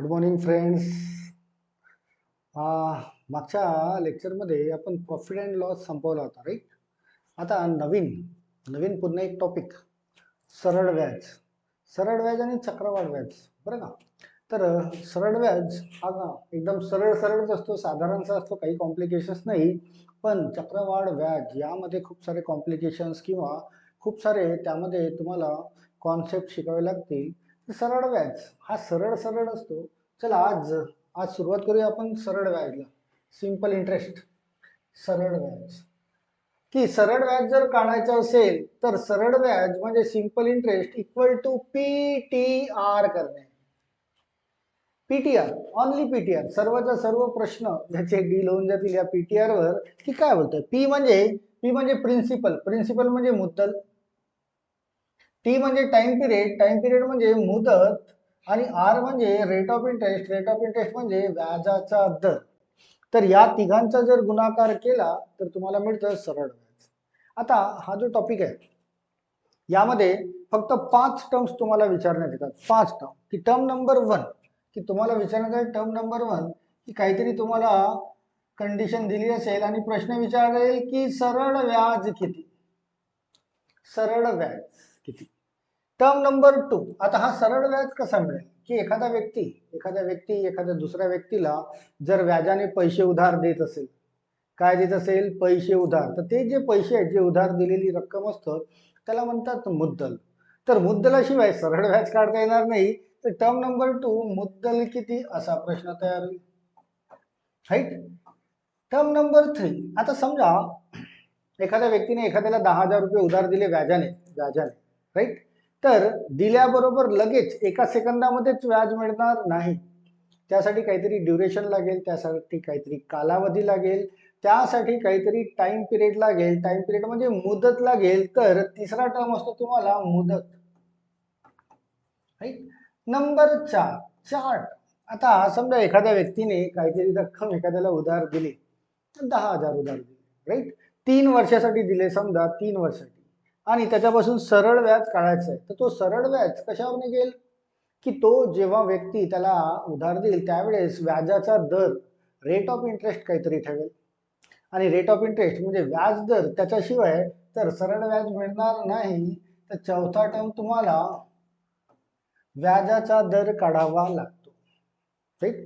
Good morning friends मागच्या लेक्चरमध्ये आपण प्रॉफिट अँड लॉस संपवला होता राईट आता नवीन नवीन पुन्हा एक टॉपिक सरळ व्याज. सरळ व्याज आणि चक्रवाढ व्याज बरं का? तर सरळ व्याज हा का एकदम सरळ सरळच असतो साधारणचा असतो काही कॉम्प्लिकेशन्स नाही. पण चक्रवाढ व्याज यामध्ये खूप सारे कॉम्प्लिकेशन्स किंवा खूप सारे त्यामध्ये तुम्हाला कॉन्सेप्ट शिकावे लागतील. सरळ व्याज. हा सरळ सरळ असतो. चला आज आज सुरुवात करूया आपण सरळ व्याजला. सिंपल इंटरेस्ट सरळ व्याज. की सरळ व्याज जर काढायचं असेल तर सरळ व्याज म्हणजे simple interest equal to P T R करणे. पीटीआर ऑनली पीटीआर सर्वचा सर्व प्रश्न ज्याचे डील होऊन जातील या पीटीआर वर की काय बोलतोय? पी म्हणजे पी म्हणजे प्रिन्सिपल प्रिन्सिपल म्हणजे मुद्दल. टी म्हणजे टाइम पिरियड टाइम पिरियड म्हणजे मुदत आणि आर म्हणजे rate of interest rate of interest म्हणजे व्याजाचा दर. तर या तिघांचा जर गुणाकार केला तर तुम्हाला मिळतं सरळ व्याज. आता हा जो टॉपिक आहे यामध्ये फक्त पाच टर्म्स तुम्हाला विचारण्यात येतात. पाच टर्म की टर्म नंबर वन की तुम्हाला विचारण्यात आहे टर्म नंबर वन की काहीतरी तुम्हाला कंडिशन दिली असेल आणि प्रश्न विचारेल की सरळ व्याज किती? सरळ व्याज. किती टर्म नंबर टू. आता हा सरळ व्याज कसा मिळेल? की एखादा व्यक्ती एखाद्या व्यक्ती एखाद्या दुसऱ्या व्यक्तीला जर व्याजाने पैसे उधार देत असेल काय देत असेल? पैसे उधार. तर ते जे पैसे आहेत जे उधार दिलेली रक्कम असतं त्याला म्हणतात मुद्दल. तर मुद्दलाशिवाय सरळ व्याज काढता येणार नाही. तर टर्म नंबर टू मुद्दल किती? असा प्रश्न तयार होईल. Right term number three. आता समजा एखाद्या व्यक्तीने एखाद्याला दहा हजार रुपये उधार दिले व्याजाने व्याजाने. राईट तर दिल्याबरोबर लगेच एका सेकंदामध्येच व्याज मिळणार नाही. त्यासाठी काहीतरी ड्युरेशन लागेल त्यासाठी काहीतरी कालावधी लागेल त्यासाठी काहीतरी टाइम पिरियड लागेल. टाइम पिरियड म्हणजे मुदत लागेल तर तिसरा टर्म असतो तुम्हाला मुदत. राईट नंबर चार चार्ट आता समजा एखाद्या व्यक्तीने काहीतरी रक्कम एखाद्याला उधार दिली दहा हजार उधार दिले. राईट तीन वर्षासाठी दिले समजा तीन वर्षासाठी. आणि त्याच्यापासून सरळ व्याज काढायचं आहे तर तो सरळ व्याज कशावर निघेल? की तो जेव्हा व्यक्ती त्याला उधार देईल त्यावेळेस व्याजाचा दर रेट ऑफ इंटरेस्ट काहीतरी ठेवेल आणि रेट ऑफ इंटरेस्ट म्हणजे व्याज दर त्याच्याशिवाय तर सरळ व्याज मिळणार नाही. तर चौथा टर्म तुम्हाला व्याजाचा दर काढावा लागतो. ठीक?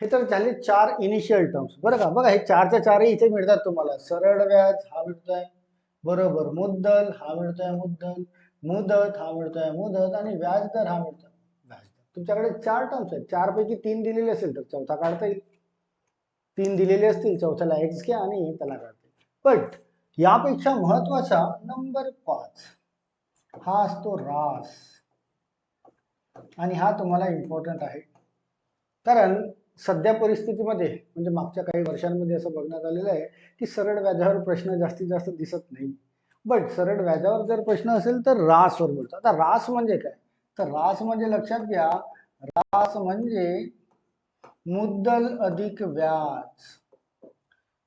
हे तर झाले चार इनिशियल टर्म्स बरं का? बघा हे चारच्या चारही इथे मिळतात तुम्हाला. सरळ व्याज हा मिळतोय. बरोबर. मुद्दल हा मिळतोय मुद्दल. मुदत हा मिळतोय मुदत. आणि व्याज दर हा मिळतोय. व्याज दर तुमच्याकडे चार टर्म्स आहेत. चार पैकी तीन दिलेले असेल तर चौथा काढता येईल. तीन दिलेले असतील चौथ्याला एक्स घ्या आणि त्याला काढता येईल. बट यापेक्षा महत्त्वाचा नंबर पाच. हा असतो रास आणि हा तुम्हाला इम्पॉर्टंट आहे. कारण सध्या परिस्थितीमध्ये म्हणजे मागच्या काही वर्षांमध्ये असं बघण्यात आलेलं आहे की सरळ व्याजावर प्रश्न जास्तीत जास्त दिसत नाही. बट सरळ व्याजावर जर प्रश्न असेल तर रासवर बोलतो. आता रास म्हणजे काय? तर रास म्हणजे लक्षात घ्या रास म्हणजे मुद्दल अधिक व्याज.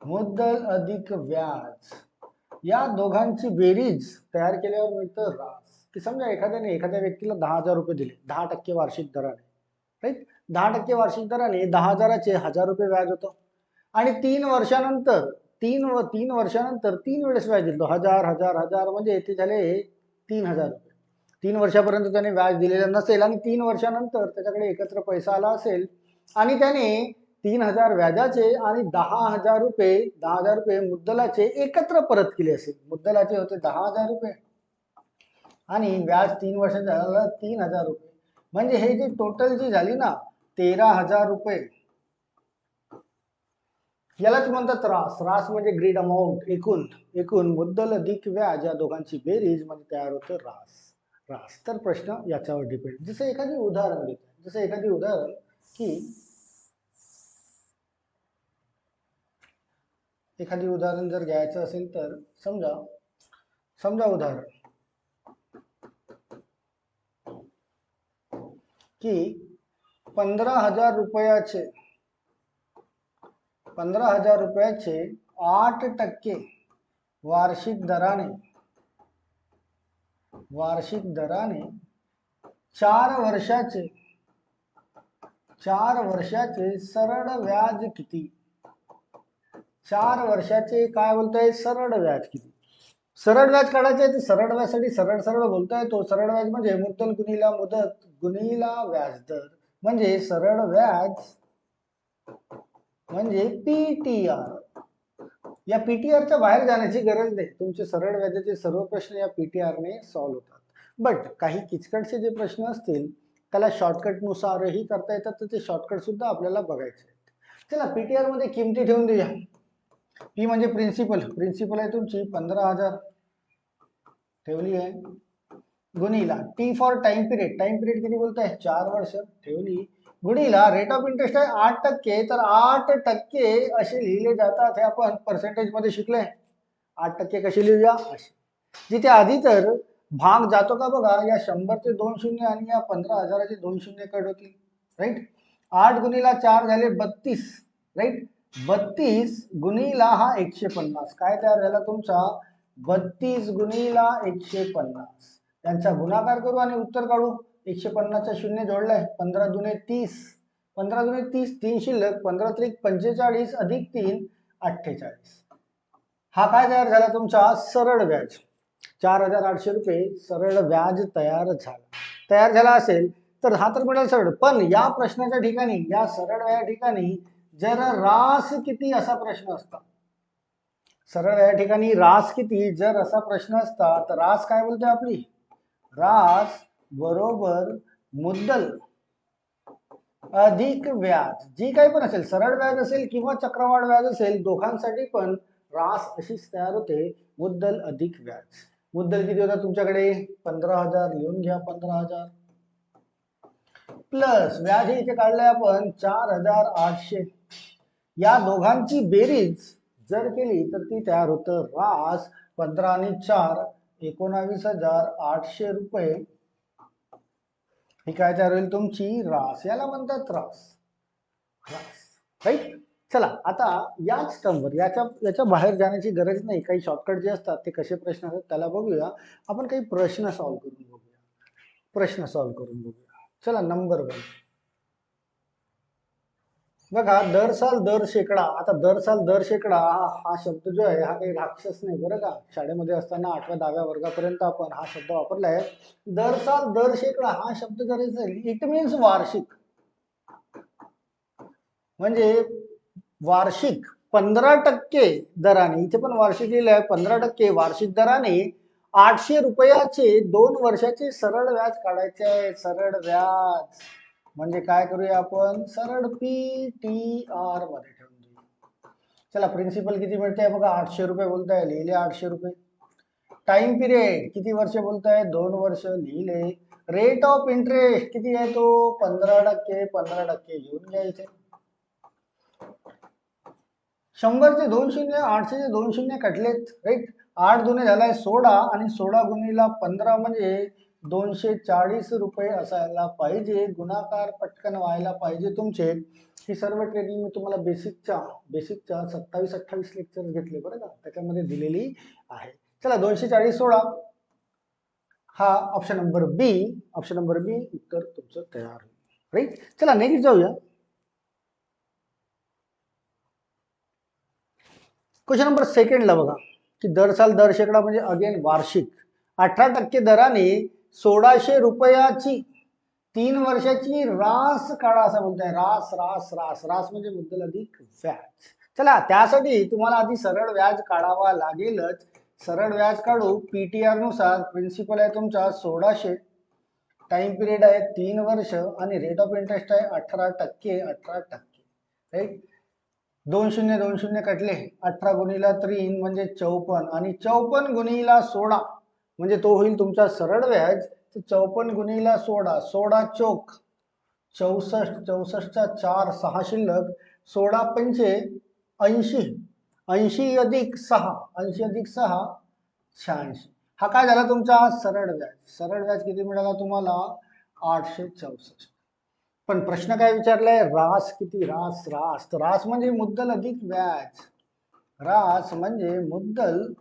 मुद्दल अधिक व्याज. या दोघांची बेरीज तयार केल्यावर मिळतं रास की समजा एखाद्याने एखाद्या व्यक्तीला दहा हजार रुपये दिले दहा टक्के वार्षिक दराने. राईट दहा टक्के वार्षिक दराने दहा हजाराचे हजार रुपये व्याज होतं. आणि तीन वर्षानंतर तीन व तीन वर्षानंतर तीन वेळेस व्याज दिलं. हजार हजार हजार म्हणजे ते झाले तीन हजार रुपये. तीन वर्षापर्यंत त्याने व्याज दिलेलं नसेल आणि तीन वर्षानंतर त्याच्याकडे एकत्र पैसा आला असेल आणि त्याने तीन हजार व्याजाचे आणि दहा हजार रुपये दहा हजार रुपये मुद्दलाचे एकत्र परत केले असेल. मुद्दलाचे होते दहा हजार रुपये. आणि व्याज तीन वर्षाचं झालं तीन हजार रुपये. म्हणजे हे जे टोटल जी झाली ना तेरा हजार रुपये. यालाच म्हणतात रास रास म्हणजे ग्रीड अमाऊंट एकूण एकूण मुद्दल अधिक व्याज या दोघांची बेरीज म्हणजे तयार होतं रास रास तर प्रश्न याच्यावर डिपेंड जसं एखादी उदाहरण देत जसं एखादी उदाहरण की एखादी उदाहरण जर घ्यायचं असेल तर समजा समजा उदाहरण की पंधरा हजार रुपयाचे. पंधरा हजार रुपयाचे आठ टक्के वार्षिक दराने. वार्षिक दराने चार वर्षाचे. चार वर्षाचे सरळ व्याज किती? चार वर्षाचे काय बोलतोय? सरळ व्याज किती? सरळ व्याज काढायचे तर सरळ व्याजसाठी सरळ सरळ बोलतोय तो. सरळ व्याज म्हणजे मुद्दल गुणीला मुदत गुणीला व्याजदर. म्हणजे सरळ व्याज म्हणजे पीटीआर या पीटीआरच्या बाहेर जाण्याची गरज नाही. तुमचे सरळ व्याजाचे सर्व प्रश्न या पीटीआरने सॉल्व्ह होतात. बट काही किचकटचे जे प्रश्न असतील त्याला शॉर्टकटनुसारही करता येतात. तर ते शॉर्टकट सुद्धा आपल्याला बघायचे आहेत. चला पीटीआरमध्ये किमती ठेवून देऊया. पी म्हणजे प्रिन्सिपल प्रिन्सिपल आहे तुमची पंधरा हजार. ठेवली आहे. गुणीला T for time period time period किती बोलताय चार वर्ष गुणीला रेट ऑफ़ इंटरेस्ट आहे आठ टक्के आठ टक्के असे लिहिले जातात हे आपण पर्सेंटेज मध्ये शिकलोय आठ टक्के कसे लिहूया? जिथे आधी तर भाग जातो का बघा, या शंभरचे दोन शून्य आणि या पंधरा दोन शून्य कट होतील. राईट आठ गुणीला चार बत्तीस. राईट बत्तीस गुणीला हा एकशे पन्नास. काय तयार बत्तीस गुणीला एकशे पन्नास. यांचा गुणाकार करू आणि उत्तर काढू. एकशे पन्नासचा शून्य जोडलाय. पंधरा दुने तीस. पंधरा दुने तीस तीन शिल्लक. पंधरा त्रिक पंचेचाळीस अधिक तीन अठ्ठेचाळीस. हा काय तयार झाला तुमचा? सरळ व्याज. चार हजार आठशे रुपये सरळ व्याज तयार झाला. तयार झाला असेल तर हा तर मिळेल सरळ. पण या प्रश्नाच्या ठिकाणी या सरळ या ठिकाणी जर रास किती असा प्रश्न असता? सरळ या ठिकाणी रास किती जर असा प्रश्न असता तर रास काय बोलतोय आपली? रास बरोबर मुद्दल. अधिक व्याज. जी काही पण असेल सरळ व्याज असेल किंवा चक्रवाढ व्याज असेल दोघांसाठी पण रास अशीच तयार होते. मुद्दल अधिक व्याज. मुद्दल किती होता तुमच्याकडे? पंधरा हजार. लिहून घ्या पंधरा हजार. प्लस व्याज हे इथे काढलंय आपण चार हजार आठशे. या दोघांची बेरीज जर केली तर ती तयार होतं. रास पंधरा आणि चार. एकोणावीस हजार आठशे रुपये. ही काय तयार होईल तुमची? रास याला म्हणतात रास रास राईट? चला आता याच टर्मवर याच्या याच्या बाहेर जाण्याची गरज नाही. काही शॉर्टकट जे असतात ते कसे प्रश्न असतात त्याला बघूया. आपण काही प्रश्न सॉल्व्ह करून बघूया. प्रश्न सॉल्व्ह करून बघूया. चला नंबर वन बघा दर साल दर शेकडा आता दर साल दर शेकडा हा हा शब्द जो आहे हा काही राक्षस नाही बरं का? शाळेमध्ये असताना आठव्या दहाव्या वर्गापर्यंत आपण हा शब्द वापरलाय दर साल दर शेकडा हा शब्द जरी असेल इट मीन्स वार्षिक. म्हणजे वार्षिक पंधरा टक्के दराने इथे पण वार्षिक लिहिलं आहे पंधरा टक्के वार्षिक दराने आठशे रुपयाचे दोन वर्षाचे सरळ व्याज काढायचे आहे सरळ व्याज. म्हणजे काय करूया आपण? सरळ पी टी आरमध्ये ठेवून देऊ. चला प्रिन्सिपल किती मिळते बघा? आठशे रुपये बोलताय लिहिले आठशे रुपये. टाइम पिरियड किती वर्ष बोलताय? दोन वर्ष लिहिले. रेट ऑफ इंटरेस्ट किती आहे तो? पंधरा टक्के पंधरा टक्के घेऊन घ्यायचे. शंभरचे दोन शून्य आठशेचे दोन शून्य कटलेत. राईट आठ दुने झालाय सोळा आणि सोळा गुणीला पंधरा म्हणजे दोनशे चाळीस रुपये असायला पाहिजे गुणाकार पटकन व्हायला पाहिजे तुमचे. ही सर्व ट्रेनिंग मी तुम्हाला बेसिकच्या बेसिकच्या सत्तावीस अठ्ठावीस लेक्चर घेतले बरं का? त्याच्यामध्ये दिलेली आहे. चला दोनशे चाळीस सोळा हा option number B option number B उत्तर तुमचं तयार होईल. राईट चला नेक्स्ट जाऊया. क्वेश्चन नंबर सेकंडला बघा. की दर साल दर शेकडा म्हणजे अगेन वार्षिक. अठरा टक्के दराने सोळाशे रुपयाची तीन वर्षाची रास काढा असं म्हणताय. रास रास रास रास म्हणजे मुद्दल अधिक व्याज. चला त्यासाठी तुम्हाला आधी सरळ व्याज काढावा लागेलच. सरळ व्याज काढू. पीटीआरनुसार प्रिन्सिपल आहे तुमचा सोळाशे. टाइम पिरियड आहे तीन वर्ष आणि रेट ऑफ इंटरेस्ट आहे अठरा टक्के अठरा टक्के. राईट दोन शून्य दोन शून्य कटले. अठरा गुणीला तीन म्हणजे चौपन्न आणि चौपन्न गुणीला सोळा. म्हणजे तो होईल तुमचा सरळ व्याज तर चौपन्न गुणीला सोळा सोळा चौक चौसष्ट चौसष्टचा चार सहा शिल्लक सोळा पंचे ऐंशी ऐंशी अधिक सहा ऐंशी अधिक सहा शहाऐंशी. हा काय झाला तुमचा? सरळ व्याज. सरळ व्याज किती मिळाला तुम्हाला? आठशे चौसष्ट. पण प्रश्न काय विचारलाय? रास किती? रास रास. तर रास म्हणजे मुद्दल अधिक व्याज. रास म्हणजे मुद्दल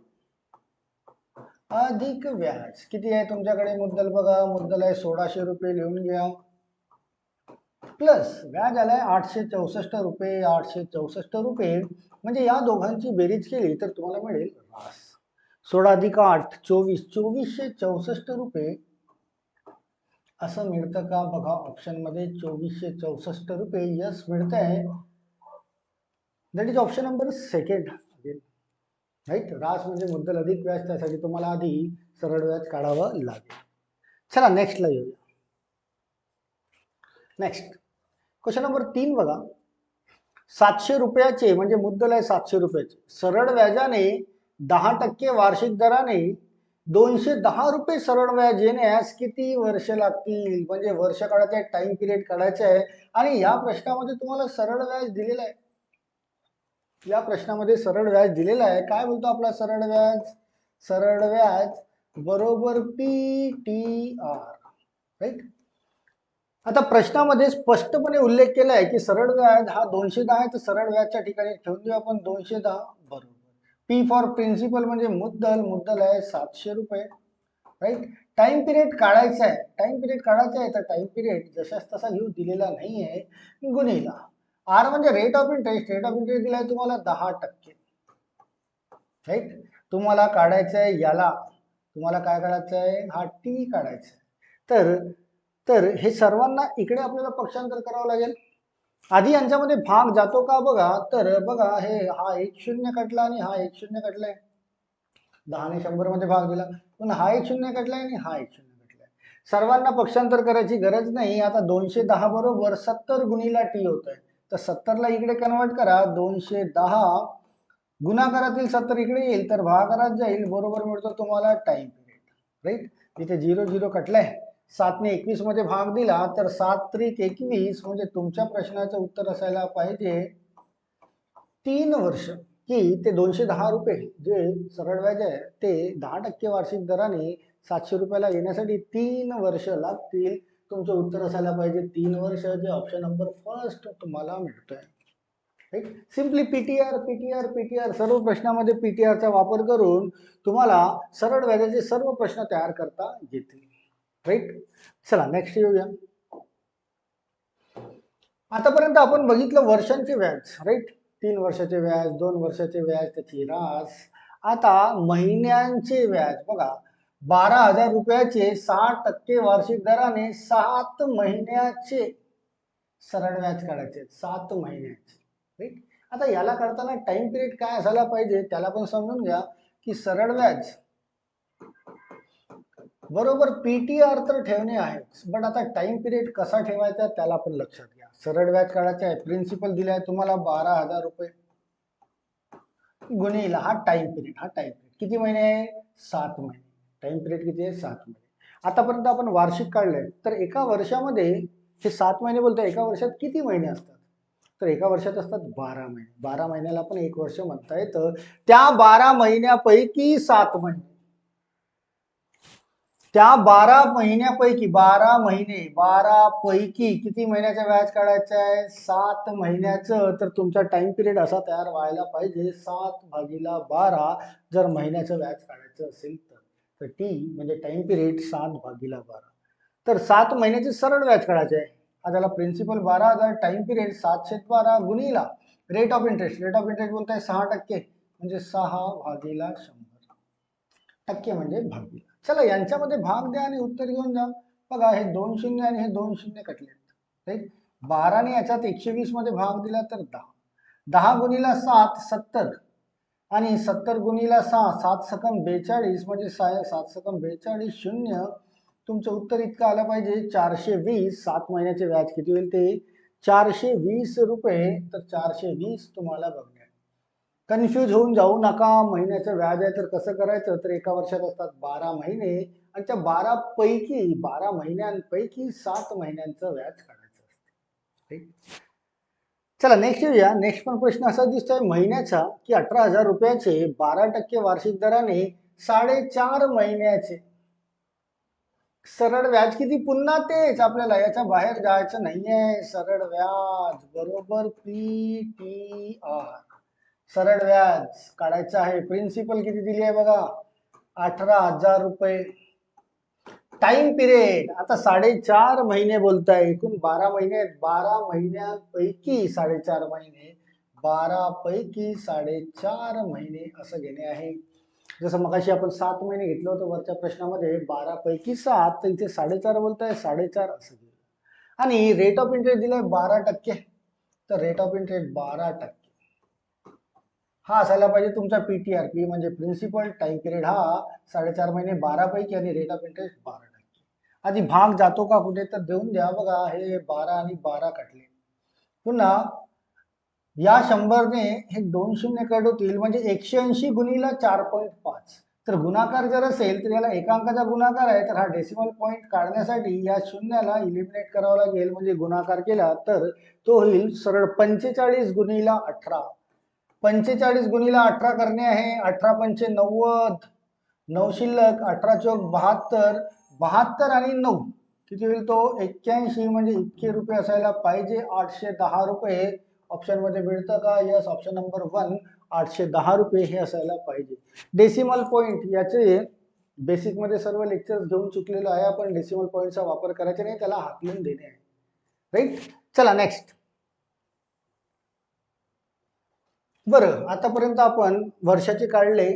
अधिक व्याज. किती आहे तुमच्याकडे? मुद्दल बघा. मुद्दल आहे सोळाशे रुपये लिहून घ्या. प्लस व्याज आलाय आठशे चौसष्ट रुपये. आठशे चौसष्ट रुपये म्हणजे या दोघांची बेरीज केली तर तुम्हाला मिळेल रास. सोळा अधिक आठ चोवीस. चोवीसशे चौसष्ट रुपये. असं मिळतं का? बघा ऑप्शनमध्ये चोवीसशे चौसष्ट रुपये. यस मिळत आहे that is option number second right? रास म्हणजे मुद्दल अधिक व्याज त्यासाठी तुम्हाला आधी सरळ व्याज काढावं लागेल. चला नेक्स्टला येऊया. नेक्स्ट क्वेश्चन नंबर तीन बघा. सातशे रुपयाचे म्हणजे मुद्दल आहे सातशे रुपयाचे. सरळ व्याजाने दहा टक्के वार्षिक दराने दोनशे दहा रुपये सरळ व्याज येण्यास किती वर्ष लागतील? म्हणजे वर्ष काढायचं आहे टाइम पिरियड काढायचं आहे. आणि या प्रश्नामध्ये तुम्हाला सरळ व्याज दिलेलं आहे. या प्रश्नामध्ये सरळ व्याज दिलेला आहे. काय बोलतो आपला सरळ व्याज? सरळ व्याज बरोबर पी टी आर राईट आता प्रश्नामध्ये स्पष्टपणे उल्लेख केला आहे की सरळ व्याज हा दोनशे दहा आहे तर सरळ व्याजच्या ठिकाणी ठेवून देऊ आपण. दोनशे दहा बरोबर. पी फॉर प्रिन्सिपल म्हणजे मुद्दल. मुद्दल आहे सातशे रुपये. राईट टाइम पिरियड काढायचा आहे. टाइम पिरियड काढायचा आहे. तर टाइम पिरियड जशाच तसा घेऊ दिलेला नाही आहे गुन्हेला आर म्हणजे rate of interest rate of interest दिलाय तुम्हाला दहा टक्के. राईट तुम्हाला काढायचं आहे याला. तुम्हाला काय काढायचं आहे हा टी काढायचा आहे तर तर हे सर्वांना इकडे आपल्याला पक्षांतर करावं लागेल. आधी यांच्यामध्ये भाग जातो का बघा? तर बघा हे हा एक शून्य कटला आणि हा एक शून्य कटलाय दहाने शंभरमध्ये भाग दिला. पण हा एक शून्य कटलाय आणि हा एक शून्य कटलाय सर्वांना पक्षांतर करायची गरज नाही. आता दोनशे दहा बरोबर सत्तर गुणीला टी होत आहे तर सत्तरला इकडे कन्वर्ट करा दोनशे दहा. गुणाकारातील सत्तर इकडे येईल तर भागाकारात जाईल बरोबर मिळतो तुम्हाला टाइम पिरियड राईट इथे झिरो झिरो कटलाय सातने एकवीसमध्ये भाग दिला तर सात त्रिक एकवीस म्हणजे तुमच्या प्रश्नाचं उत्तर असायला पाहिजे. तीन वर्ष की ते दोनशे दहा रुपये जे सरळ व्याज आहे ते दहा टक्के वार्षिक दराने सातशे रुपयाला येण्यासाठी तीन वर्ष लागतील. तुमचं उत्तर असायला पाहिजे. तीन वर्ष जे ऑप्शन नंबर फर्स्ट तुम्हाला मिळतोय. Right simply PTR PTR PTR सर्व प्रश्नामध्ये पीटीआरचा वापर करून तुम्हाला सरळ व्याजाचे सर्व प्रश्न तयार करता येतील. राईट चला नेक्स्ट येऊया. आतापर्यंत आपण बघितलं वर्षांचे व्याज. राईट तीन वर्षाचे व्याज दोन वर्षाचे व्याज त्याची रास. आता महिन्यांचे व्याज. बघा बारा हजार रुपयाचे सहा टक्के वार्षिक दराने सात महिन्याचे सरळ व्याज काढायचे. सात महिन्याचे. राईट आता याला करताना टाइम पिरियड काय असायला पाहिजे त्याला पण समजून घ्या की सरळ व्याज बरोबर पीटीआर तर ठेवणे आहे बट आता टाइम पिरियड कसा ठेवायचा त्याला पण लक्षात घ्या. सरळ व्याज काढायचा आहे. प्रिन्सिपल दिलाय तुम्हाला बारा हजार रुपये. गुन्हेला हा टाइम पिरियड हा टाइम पिरियड किती महिने आहे? सात महिने. टाइम पिरियड किती आहे? सात महिने. आतापर्यंत आपण वार्षिक काढलंय. तर एका वर्षामध्ये हे सात महिने बोलतोय एका वर्षात किती महिने असतात? तर एका वर्षात असतात बारा महिने. बारा महिन्याला आपण एक वर्ष म्हणता येतं. त्या बारा महिन्यापैकी सात महिने. त्या बारा महिन्यापैकी बारा महिने बारा पैकी किती महिन्याचा व्याज काढायचा आहे? सात महिन्याचं. तर तुमचा टाइम पिरियड असा तयार व्हायला पाहिजे. सात भागीला बारा जर महिन्याचं व्याज काढायचं असेल तर. तर टी म्हणजे टाइम पिरियड सात भागीला बारा. तर सात महिन्याचे सरळ व्याज काढायचे आहे. हा त्याला प्रिन्सिपल बारा हजार टाइम पिरियड सातशे बारा गुणीला rate of interest rate of interest बोलताय सहा टक्के. म्हणजे सहा भागीला शंभर. टक्के म्हणजे भागीला. चला यांच्यामध्ये भाग द्या आणि उत्तर घेऊन जा. बघा हे दोन शून्य आणि हे दोन शून्य कटलेत राईट बाराने याच्यात एकशे वीसमध्ये भाग दिला तर दहा. दहा गुणीला सात सत्तर. आणि सत्तर गुणीला सहा सात सकम बेचाळीस म्हणजे सा सात सकम बेचाळीस शून्य. तुमचं उत्तर इतकं आलं पाहिजे चारशे वीस. सात महिन्याचे व्याज किती होईल ते? चारशे वीस रुपये. तर चारशे वीस तुम्हाला बघण्या कन्फ्यूज होऊन जाऊ नका. महिन्याचं व्याज आहे तर कसं करायचं? तर एका वर्षात असतात बारा महिने. आणि त्या बारा पैकी बारा महिन्यांपैकी सात महिन्यांचं व्याज काढायचं असतं. चला नेक्स्ट येऊया. नेक्स्ट पण प्रश्न असा दिसतोय. महिन्याचा की अठरा हजार रुपयाचे बारा टक्के वार्षिक दराने साडेचार महिन्याचे. सरळ व्याज किती? पुन्हा तेच आपल्याला याच्या बाहेर जायचं नाहीये. सरळ व्याज बरोबर पी टी आर सरळ व्याज काढायचं आहे. प्रिन्सिपल किती दिली आहे बघा? अठरा हजार रुपये. टाइम पिरियड आता साडेचार महिने बोलताय एकूण बारा महिने आहेत. बारा महिन्यापैकी साडेचार महिने. बारा पैकी साडेचार महिने असं घेणे आहे. जसं मगाशी आपण सात महिने घेतलं होतं वरच्या प्रश्नामध्ये बारा पैकी सात तर इथे साडेचार बोलताय साडेचार असं आणि रेट ऑफ इंटरेस्ट दिलाय बारा टक्के. तर रेट ऑफ इंटरेस्ट बारा टक्के. हा असायला पाहिजे तुमचा पीटीआर पी म्हणजे प्रिन्सिपल टाइम पिरियड हा साडेचार महिने बारा पैकी आणि रेट ऑफ इंटरेस्ट बारा टक्के. आधी भाग जातो का कुठे? तर देऊन द्या बघा हे बारा आणि बारा कटले. पुन्हा या शंभरने हे दोन शून्य कट होतील म्हणजे एकशे ऐंशी गुणीला चार पॉईंट पाच. तर गुणाकार जर असेल तर याला एकांकाचा गुणाकार आहे तर हा डेसिमल पॉईंट काढण्यासाठी या शून्याला इलिमिनेट करावा लागेल म्हणजे गुणाकार केला तर तो होईल सरळ पंचेचाळीस गुणीला अठरा. पंचेचाळीस गुणीला अठरा करणे आहे. अठरा पंचे नव्वद नऊ शिल्लक अठरा चौक बहात्तर बहात्तर आणि नऊ. किती होईल तो? एक्क्याऐंशी म्हणजे इतके रुपये असायला पाहिजे. आठशे दहा रुपये ऑप्शनमध्ये मिळतं का? यस ऑप्शन नंबर वन आठशे दहा रुपये हे असायला पाहिजे. डेसिमल पॉईंट याचे बेसिकमध्ये सर्व लेक्चर्स घेऊन चुकलेलो आहे. आपण डेसिमल पॉईंटचा वापर करायचा नाही त्याला हाकलून देणे आहे. राईट चला नेक्स्ट बरं आतापर्यंत आपण वर्षाचे काढले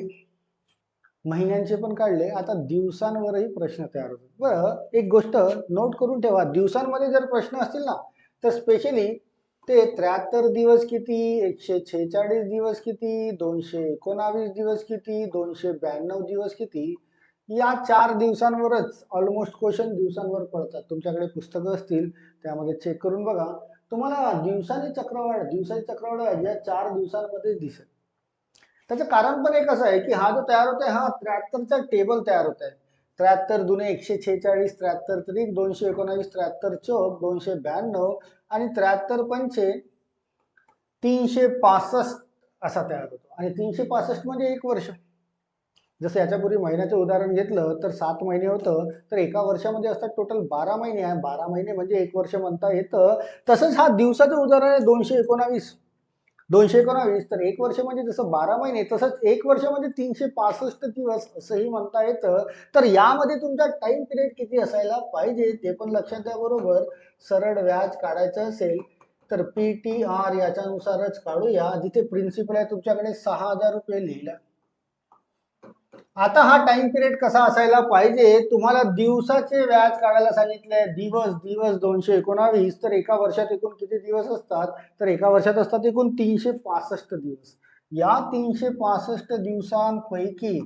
महिन्यांचे पण काढले आता दिवसांवरही प्रश्न तयार होतात. बरं एक गोष्ट नोट करून ठेवा दिवसांमध्ये जर प्रश्न असतील ना तर स्पेशली ते त्र्याहत्तर दिवस किती एकशे छेचाळीस दिवस किती दोनशे एकोणावीस दिवस किती दोनशे ब्याण्णव दिवस किती या चार दिवसांवरच ऑलमोस्ट क्वेश्चन दिवसांवर पडतात. तुमच्याकडे पुस्तकं असतील त्यामध्ये चेक करून बघा. तुम्हाला दिवसाने चक्रवाढ दिवसाची चक्रवाढ या चार दिवसांमध्ये दिसेल. त्याचं कारण पण एक असं आहे की हा जो तयार होत आहे हा त्र्याहत्तरचा टेबल तयार होत आहे त्र्याहत्तर दुने एकशे छेचाळीस त्र्याहत्तर त्रिक दोनशे एकोणावीस त्र्याहत्तर चौक दोनशे ब्याण्णव आणि त्र्याहत्तर पंचे तीनशे पासष्ट असा तयार होतो. आणि तीनशे पासष्ट म्हणजे एक वर्ष. जसं याच्यापूर्वी महिन्याचं उदाहरण घेतलं तर सात महिने होतं तर एका वर्षामध्ये असतात टोटल बारा महिने. आहे बारा महिने म्हणजे एक वर्ष म्हणता येतं. तसंच हा दिवसाचं उदाहरण आहे दोनशे एकोणावीस. दोनशे एकोणावीस तर एक वर्ष म्हणजे जसं बारा महिने तसंच एक वर्ष म्हणजे तीनशे पासष्ट दिवस असंही म्हणता येतं. तर यामध्ये तुमचा टाइम पिरियड किती असायला पाहिजे ते पण लक्षात द्या बरोबर. सरळ व्याज काढायचं असेल तर पी टी आर याच्यानुसारच काढूया. जिथे प्रिन्सिपल आहे तुमच्याकडे सहा हजार रुपये लिहिला आता हा टाइम पिरियड कसा असायला पाहिजे तुम्हाला दिवसाचे व्याज काढायला सांगितलंय दिवस दिवस दोनशे एकोणावीस तर एका वर्षात एकूण किती दिवस असतात? तर एका वर्षात असतात एकूण तीनशे पासष्ट दिवस. या तीनशे पासष्ट दिवसांपैकी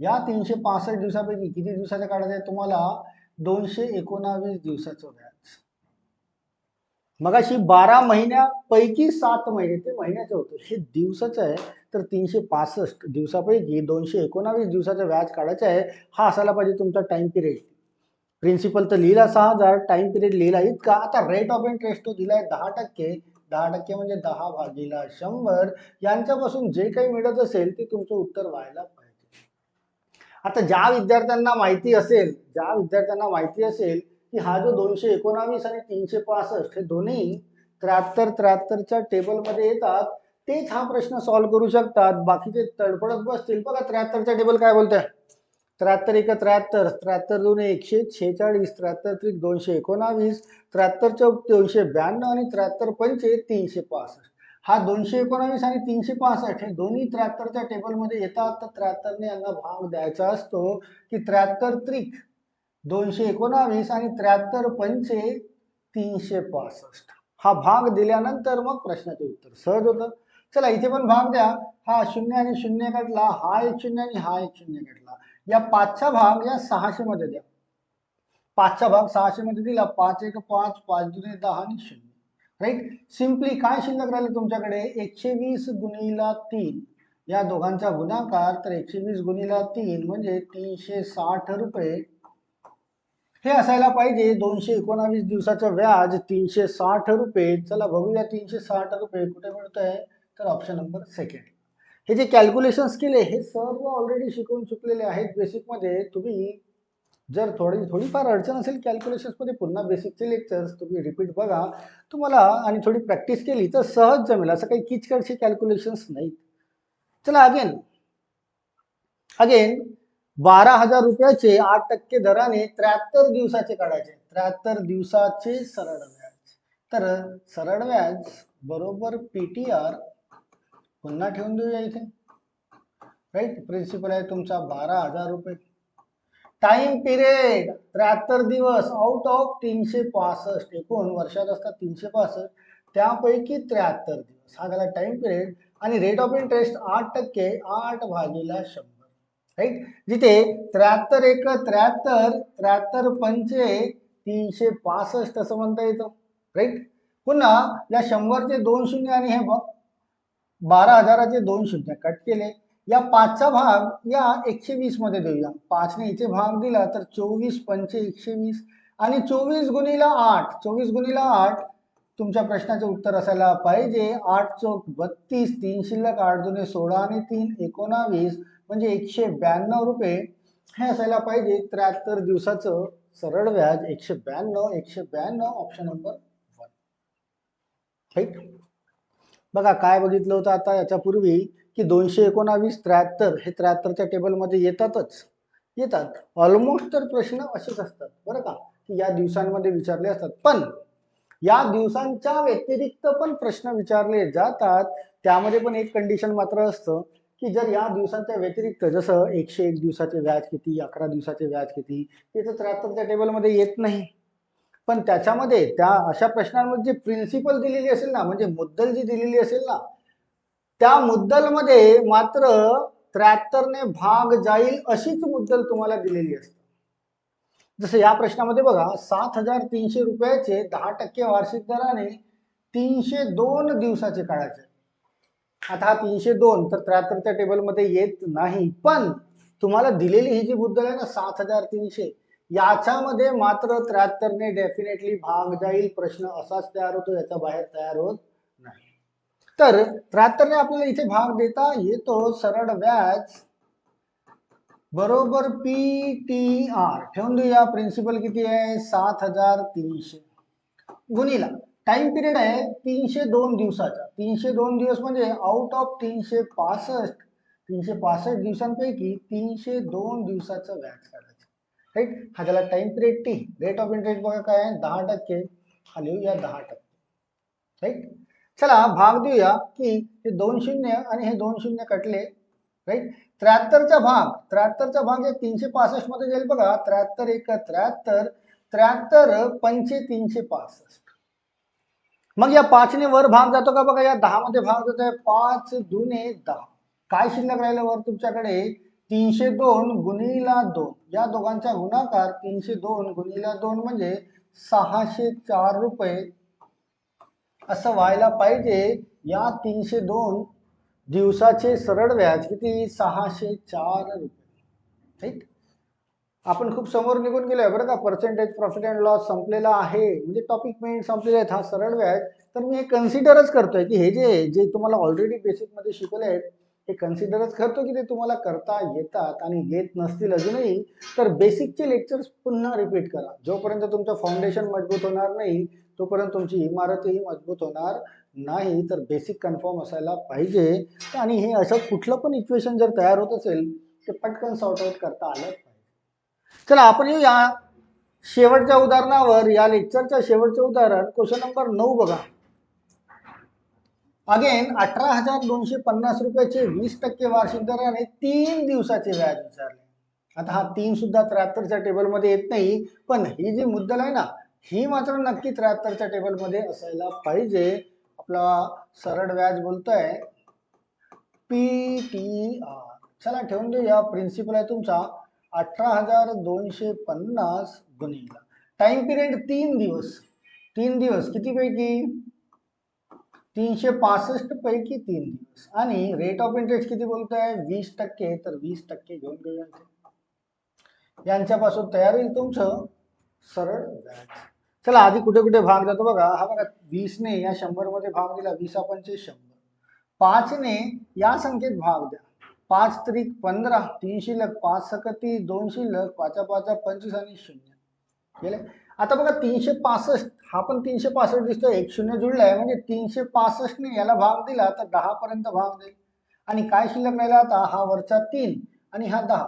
या तीनशे पासष्ट दिवसापैकी किती दिवसाचं काढायचं आहे तुम्हाला? दोनशे एकोणावीस दिवसाचं व्याज. मगाशी बारा महिन्यापैकी सात महिने ते महिन्याचं होतं. हे दिवसाचं आहे तर तीनशे पासष्ट दिवसापैकी दोनशे एकोणावीस दिवसाचं व्याज काढायचं आहे हा असायला पाहिजे तुमचा टाईम पिरियड प्रिन्सिपल तर लिहिला सहा हजार टाईम पिरियड लिहिला इतका. आता रेट ऑफ इंटरेस्ट तो दिला आहे दहा टक्के. दहा टक्के म्हणजे दहा भागीला शंभर. यांच्यापासून जे काही मिळत असेल ते तुमचं उत्तर व्हायला पाहिजे. आता ज्या विद्यार्थ्यांना माहिती असेल ज्या विद्यार्थ्यांना माहिती असेल की हा जो दोनशे एकोणावीस आणि तीनशे पासष्ट हे दोन्ही त्र्याहत्तर त्र्याहत्तरच्या टेबलमध्ये येतात तेच हा प्रश्न सॉल्व्ह करू शकतात. बाकीचे तडफडत बसतील. बघा त्र्याहत्तरचा टेबल काय बोलतोय? त्र्याहत्तर एक त्र्याहत्तर. त्र्याहत्तर दोन एकशे शेहेचाळीस. त्र्याहत्तर त्रिक दोनशे एकोणावीस. त्र्याहत्तर चौक दोनशे ब्याण्णव आणि त्र्याहत्तर पंचे तीनशे पासष्ट. हा दोनशे एकोणावीस आणि तीनशे पासष्ट हे दोन्ही त्र्याहत्तरच्या टेबलमध्ये येतात. तर त्र्याहत्तरने यांना भाग द्यायचा असतो की त्र्याहत्तर त्रिक दोनशे एकोणावीस आणि त्र्याहत्तर पंचे तीनशे पासष्ट. हा भाग दिल्यानंतर मग प्रश्नाचे उत्तर सहज होतं. चला इथे पण भाग द्या. हा शून्य आणि शून्य काढला हा एक शून्य आणि हा एक शून्य काढला या पाचचा भाग या सहाशे मध्ये द्या. पाचचा भाग सहाशे मध्ये दिला पाच एक पाच पाच दोन दहा आणि शून्य. राईट सिम्पली काय शिल्लक राहिले तुमच्याकडे? एकशे वीस गुणीला तीन. या दोघांचा गुणाकार तर एकशे वीस गुणीला तीन म्हणजे तीनशे साठ रुपये. हे असायला पाहिजे. दोनशे एकोणावीस दिवसाचं व्याज तीनशे साठ रुपये. चला बघूया तीनशे साठ रुपये कुठे मिळत आहे तर ऑप्शन नंबर सेकंड हे जे कॅल्क्युलेशन्स केले हे सर्व ऑलरेडी शिकवून चुकलेले आहेत बेसिकमध्ये तुम्ही जर थोडी थोडीफार अडचण असेल कॅल्क्युलेशन्समध्ये पुन्हा बेसिकचे लेक्चर्स तुम्ही रिपीट बघा. तुम्हाला आणि थोडी प्रॅक्टिस केली तर सहज जमेल. असं काही किचकटचे कॅल्क्युलेशन्स नाहीत. चला अगेन अगेन बारा हजार रुपयाचे आठ टक्के दराने त्र्याहत्तर दिवसाचे काढायचे. त्र्याहत्तर दिवसाचे सरळ व्याज. तर सरळ व्याज बरोबर पीटीआर पुन्हा ठेवून देऊया इथे. राईट प्रिन्सिपल आहे तुमचा बारा हजार रुपये. टाइम पिरियड त्र्याहत्तर दिवस आउट ऑफ तीनशे पासष्ट. एकूण वर्षात असतात तीनशे पासष्ट. त्यापैकी त्र्याहत्तर दिवस. हा झाला टाइम पिरियड आणि रेट ऑफ इंटरेस्ट आठ टक्के आठ भागीला शंभर. राईट? जिथे त्र्याहत्तर एक त्र्याहत्तर त्र्याहत्तर पंचे तीनशे पासष्ट असं म्हणता येतं. राईट? पुन्हा या शंभरचे दोन शून्य आणि हे बघ बारा हजाराचे दोन शून्य कट केले. या पाचचा भाग या एकशे वीसमध्ये देऊया. पाचने इथे भाग दिला तर चोवीस पंचे एकशे वीस. आणि चोवीस गुणीला आठ चोवीस गुणीला आठ तुमच्या प्रश्नाचे उत्तर असायला पाहिजे. आठ चौक बत्तीस तीन शिल्लक आठ जुने सोळा आणि तीन एकोणावीस. म्हणजे एकशे ब्याण्णव रुपये हे असायला पाहिजे. त्र्याहत्तर दिवसाचं सरळ व्याज एकशे ब्याण्णव एकशे ब्याण्णव ऑप्शन नंबर वन ठीक? बघा काय बघितलं होतं आता याच्यापूर्वी की दोनशे एकोणावीस त्र्याहत्तर हे त्र्याहत्तरच्या टेबलमध्ये येतातच. येतात. ऑलमोस्ट तर प्रश्न असेच असतात. बरं का? की या दिवसांमध्ये विचारले असतात. पण या दिवसांच्या व्यतिरिक्त पण प्रश्न विचारले जातात. त्यामध्ये पण एक कंडिशन मात्र असतं की जर या दिवसांच्या व्यतिरिक्त जसं एकशे एक दिवसाचे व्याज किती अकरा दिवसाचे व्याज किती ते तर त्र्याहत्तरच्या टेबलमध्ये येत नाही. पण त्याच्यामध्ये त्या अशा प्रश्नांमध्ये जी प्रिन्सिपल दिलेली असेल ना म्हणजे मुद्दल जी दिलेली असेल ना त्या मुद्दलमध्ये मात्र त्र्याहत्तरने भाग जाईल अशीच मुद्दल तुम्हाला दिलेली असते. जसं या प्रश्नामध्ये बघा सात हजार तीनशे रुपयाचे दहा टक्के वार्षिक दराने तीनशे दोन दिवसाचे काढायचे आता हा तीनशे दोन तर त्र्याहत्तरच्या टेबलमध्ये येत नाही. पण तुम्हाला दिलेली ही जी मुद्दल आहे ना सात हजार तीनशे याच्यामध्ये मात्र त्र्याहत्तरने डेफिनेटली भाग जाईल प्रश्न असाच तयार होतो याचा बाहेर तयार होत नाही. तर त्र्याहत्तरने आपल्याला इथे भाग देता येतो सरळ व्याज बरोबर पी टी आर ठेवून देऊया प्रिन्सिपल किती आहे? सात हजार तीनशे. गुणीला. टाइम पिरियड आहे तीनशे दोन दिवसाचा. तीनशे दोन दिवस आउट ऑफ़ तीनशे पासष्ट तीनशे पासष्ट दिवसांपैकी तीनशे दोन दिवसाचं व्याज काढायचं. राईट हा त्याला time period T rate of interest बघा दहा टक्के. हा लिहूया टक्के. राईट चला, भाग देऊया की दोन शून्य दोन शून्य कटले. राईट त्र्याहत्तरचा भाग. त्र्याहत्तरचा भाग हे तीनशे पासष्ट मध्ये जाईल बघा. त्र्याहत्तर एक त्र्याहत्तर त्र्याहत्तर पंचे तीनशे पासष्ट. मग या पाचने वर भाग जातो का बघा या दहा मध्ये भाग जातोय पाच दुने दहा. काय शिल्लक राहिलं वर तुमच्याकडे? तीनशे दोन गुणीला दोन. या दोघांचा गुणाकार तीनशे दोन गुणीला दोन म्हणजे सहाशे चार रुपये. असं व्हायला पाहिजे. या तीनशे दोन दिवसाचे सरळ व्याज किती? सहाशे चार रुपये. राईट आपण खूप समोर निघून गेलोय बरं का. पर्सेंटेज प्रॉफिट अँड लॉस संपलेला आहे. म्हणजे टॉपिक मेन संपलेले आहेत. हा सरळ व्याज तर मी हे कन्सिडरच करतोय की हे जे जे तुम्हाला ऑलरेडी बेसिकमध्ये शिकवले आहेत हे कन्सिडरच करतो की ते तुम्हाला करता येतात आणि येत नसतील अजूनही. तर बेसिकचे लेक्चर्स पुन्हा रिपीट करा. जोपर्यंत तुमचं फाउंडेशन मजबूत होणार नाही तोपर्यंत तुमची इमारतही मजबूत होणार नाही. तर बेसिक कन्फर्म असायला पाहिजे. आणि हे असं कुठलं पण इक्वेशन जर तयार होत असेल ते पटकन सॉर्ट आउट करता आलं चला आपण येऊया. शेवटच्या उदाहरणावर या लेक्चरच्या शेवटचे उदाहरण क्वेश्चन नंबर नऊ बघा. अगेन अठरा हजार दोनशे पन्नास रुपयाचे वीस टक्के वार्षिक दराने तीन दिवसाचे व्याज विचारले आता हा तीन सुद्धा त्र्याहत्तरच्या टेबलमध्ये येत नाही पण ही जी मुद्दल आहे ना ही मात्र नक्की त्र्याहत्तरच्या टेबलमध्ये असायला पाहिजे. आपला सरळ व्याज बोलतोय. पी टी आर चला ठेवून देऊया. प्रिन्सिपल आहे तुमचा. अठरा हजार दोनशे पन्नास गुणिला. टाइम पिरियड तीन दिवस. तीन दिवस किती पैकी तीनशे पासष्ट पैकी तीन दिवस. आणि रेट ऑफ इंटरेस्ट किती बोलतोय? वीस टक्के. तर वीस टक्के घेऊन घेऊया यांच्यापासून तयार होईल तुमचं सरळ व्याज. चला आधी कुठे कुठे भाग जातो बघा. हा बघा वीसने या शंभरमध्ये भाग दिला. वीस आपण शंभर. पाचने या संख्येत भाग द्या. पाच त्रिक पंधरा तीन शिल्लक पाच सकती दोन शिल्लक पाचा पाचा पंचवीस आणि शून्य. गेले? आता बघा तीनशे पासष्ट हा पण तीनशे पासष्ट दिसतो एक शून्य जुळलाय म्हणजे तीनशे पासष्टने याला भाग दिला तर दहा पर्यंत भाग देईल. आणि काय शिल्लक राहिला आता? हा वरचा तीन आणि हा दहा.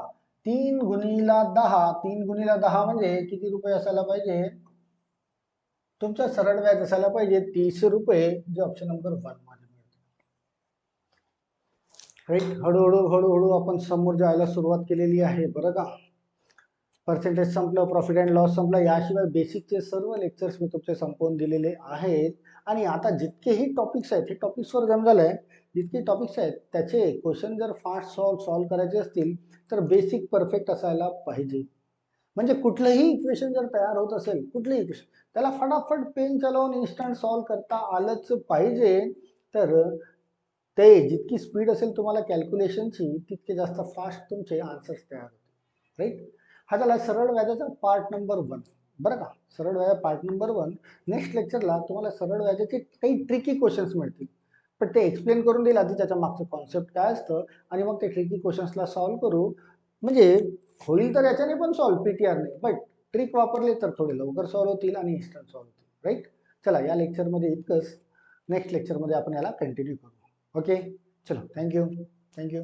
तीन गुणीला दहा तीन गुणीला दहा म्हणजे किती रुपये असायला पाहिजे? तुमचा सरळ व्याज असायला पाहिजे तीस रुपये जे ऑप्शन नंबर वन राईट हळूहळू हळूहळू आपण समोर जायला सुरुवात केलेली आहे. बरं का? पर्सेंटेज संपलं प्रॉफिट अँड लॉस संपलं याशिवाय बेसिकचे सर्व लेक्चर्स मी तुमचे संपवून दिलेले आहेत. आणि आता जितकेही टॉपिक्स आहेत हे टॉपिक्सवर जम आहे जितके टॉपिक्स आहेत त्याचे क्वेश्चन जर फास्ट सॉल्व सॉल्व करायचे असतील तर बेसिक परफेक्ट असायला पाहिजे. म्हणजे कुठलंही इक्वेशन जर तयार होत असेल कुठलंही इक्वेशन त्याला फटाफट पेन चालवून इन्स्टंट सॉल्व करता आलंच पाहिजे. तर ते जितकी स्पीड असेल तुम्हाला कॅल्क्युलेशनची तितके जास्त फास्ट तुमचे आन्सर्स तयार होतील. राईट हा झाला सरळ व्याजाचा पार्ट नंबर वन बरं का? सरळ व्याजा पार्ट नंबर वन नेक्स्ट लेक्चरला तुम्हाला सरळ व्याजाचे काही ट्रिकी क्वेश्चन्स मिळतील. पण ते एक्सप्लेन करून देईल आधी त्याच्या मागचं कॉन्सेप्ट काय असतं आणि मग ते ट्रिकी क्वेश्चन्सला सॉल्व्ह करू. म्हणजे होईल तर याच्याने पण सॉल्व्ह पी टी आरने बट ट्रिक वापरले तर थोडे लवकर सॉल्व्ह होतील आणि इन्स्टंट सॉल्व्ह होतील. राईट चला या लेक्चरमध्ये इतकंच. नेक्स्ट लेक्चरमध्ये आपण याला कंटिन्यू करू. ओके चलो थँक्यू थँक्यू